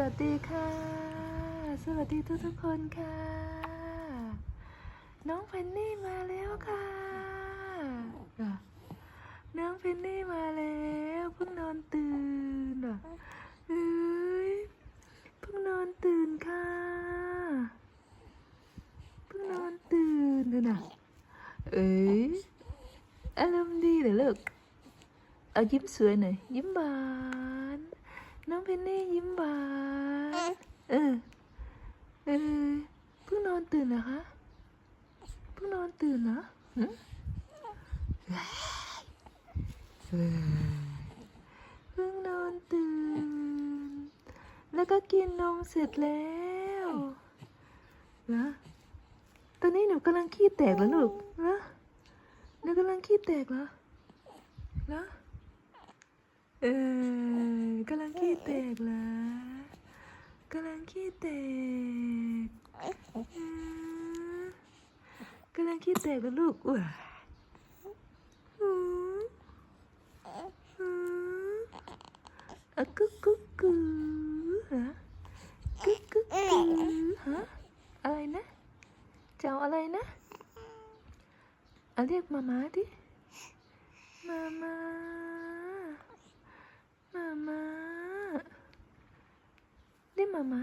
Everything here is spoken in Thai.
วัสดีค่ะ สวัสดีทุกทุกๆคนค่ะ น้องเพนนี่มาแล้วค่ะ น้องเพนนี่มาแล้วเพิ่งนอนตื่นเอ้ยเพิ่งนอนตื่นค่ะ เพิ่งนอนตื่นดูนะเอ้ยอารมณ์ดีเหรอลูกเอายิ้มสวยหน่อยยิ้มบาน น้องเพนนี่ยิ้มหวานเออเออเพิ่งนอนตื่นเหรอคะเพิ่งนอนตื่นเหรอหึเออเพิ่งนอนตื่น แล้วก็กินนมเสร็จแล้วนะตอนนี้หนูกำลังขี้แตกแล้วลูกนะหนูกำลังขี้แตกเหรอนะเออ กำลังขี้แตกเหรอกำลังขี้แตกกำลังขี้แตกแล้วลูกว้าอืมอืมอะกุ๊กกุ๊กกูฮะกุ๊กกุ๊กกูฮะอะไรนะเจะเอาอะไรนะเอาเรียกมามาดิมามา ม